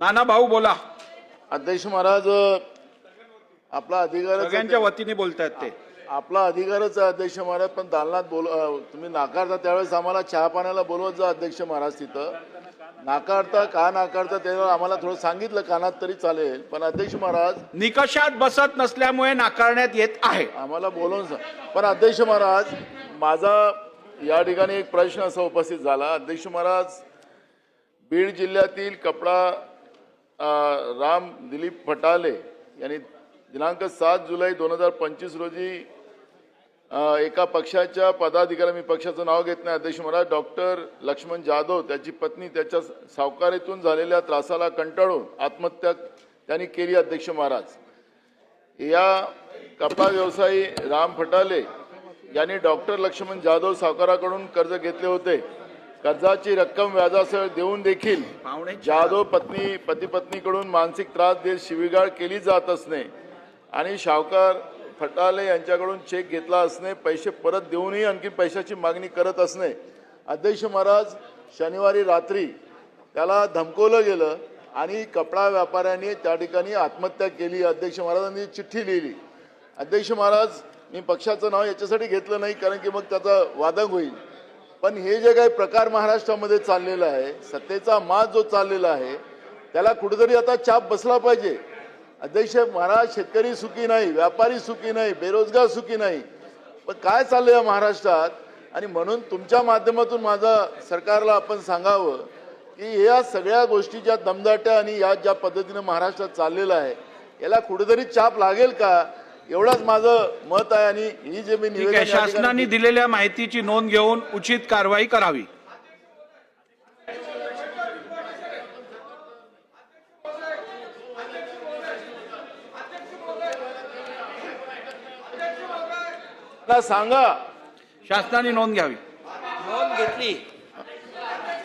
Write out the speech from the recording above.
नाना भाऊ बोला. अध्यक्ष महाराज आपला अधिकारच सगळ्यांच्या वतीने बोलतायत ते. आपला अधिकारच आहे अध्यक्ष महाराज पण दालनात बोल अ, तुम्ही नाकारता त्यावेळेस आम्हाला चहा पाण्याला बोलवत जा अध्यक्ष महाराज तिथं. नाकारता का नाकारता त्यावर आम्हाला थोडं सांगितलं कानात तरी चालेल. पण अध्यक्ष महाराज निकषात बसत नसल्यामुळे नाकारण्यात येत आहे. आम्हाला बोलवून सांग पण अध्यक्ष महाराज माझा या ठिकाणी एक प्रश्न असा उपस्थित झाला. अध्यक्ष महाराज बीड जिल्ह्यातील कपडा राम दिलीप फटाले यांनी दिनांक सात जुलै दोन हजार पंचवीस रोजी एका पक्षाच्या पदाधिकारी मी पक्षाचं नाव घेत नाही अध्यक्ष महाराज डॉक्टर लक्ष्मण जाधव त्याची पत्नी त्याच्या सावकारीतून झालेल्या त्रासाला कंटाळून आत्महत्या त्यांनी केली अध्यक्ष महाराज. या कपडा व्यवसायी राम फटाले यांनी डॉक्टर लक्ष्मण जाधव सावकाराकडून कर्ज घेतले होते. कर्जाची रक्कम व्याजासह देऊन देखील जाधव पत्नी पती पत्नीकडून मानसिक त्रास देत शिवीगाळ केली जात असणे आणि सावकार फटाले यांच्याकडून चेक घेतला असणे पैसे परत देऊनही आणखी पैशाची मागणी करत असणे. अध्यक्ष महाराज शनिवारी रात्री त्याला धमकवलं गेलं आणि कपडा व्यापाऱ्यांनी त्या ठिकाणी आत्महत्या केली. अध्यक्ष महाराजांनी चिठ्ठी लिहिली. अध्यक्ष महाराज मी पक्षाचं नाव याच्यासाठी घेतलं नाही कारण की मग त्याचा वादक होईल. पण हे जे काही प्रकार महाराष्ट्रामध्ये चाललेला आहे सत्तेचा माज जो चाललेला आहे त्याला कुठेतरी आता चाप बसला पाहिजे. अध्यक्ष महाराज शेतकरी सुखी नाही व्यापारी सुखी नाही बेरोजगार सुखी नाही. पण काय चाललं या महाराष्ट्रात? आणि म्हणून तुमच्या माध्यमातून माझा सरकारला आपण सांगावं की या सगळ्या गोष्टी ज्या दमदाट्या आणि या ज्या पद्धतीनं महाराष्ट्रात चाललेलं आहे याला कुठेतरी चाप लागेल का? एवढंच माझं मत आहे आणि ही जे मी ठीक निवेदन आहे शासनाने दिलेल्या माहितीची नोंद घेऊन उचित कारवाई करावी. मला सांगा. शासनाने नोंद घ्यावी. नोंद घेतली.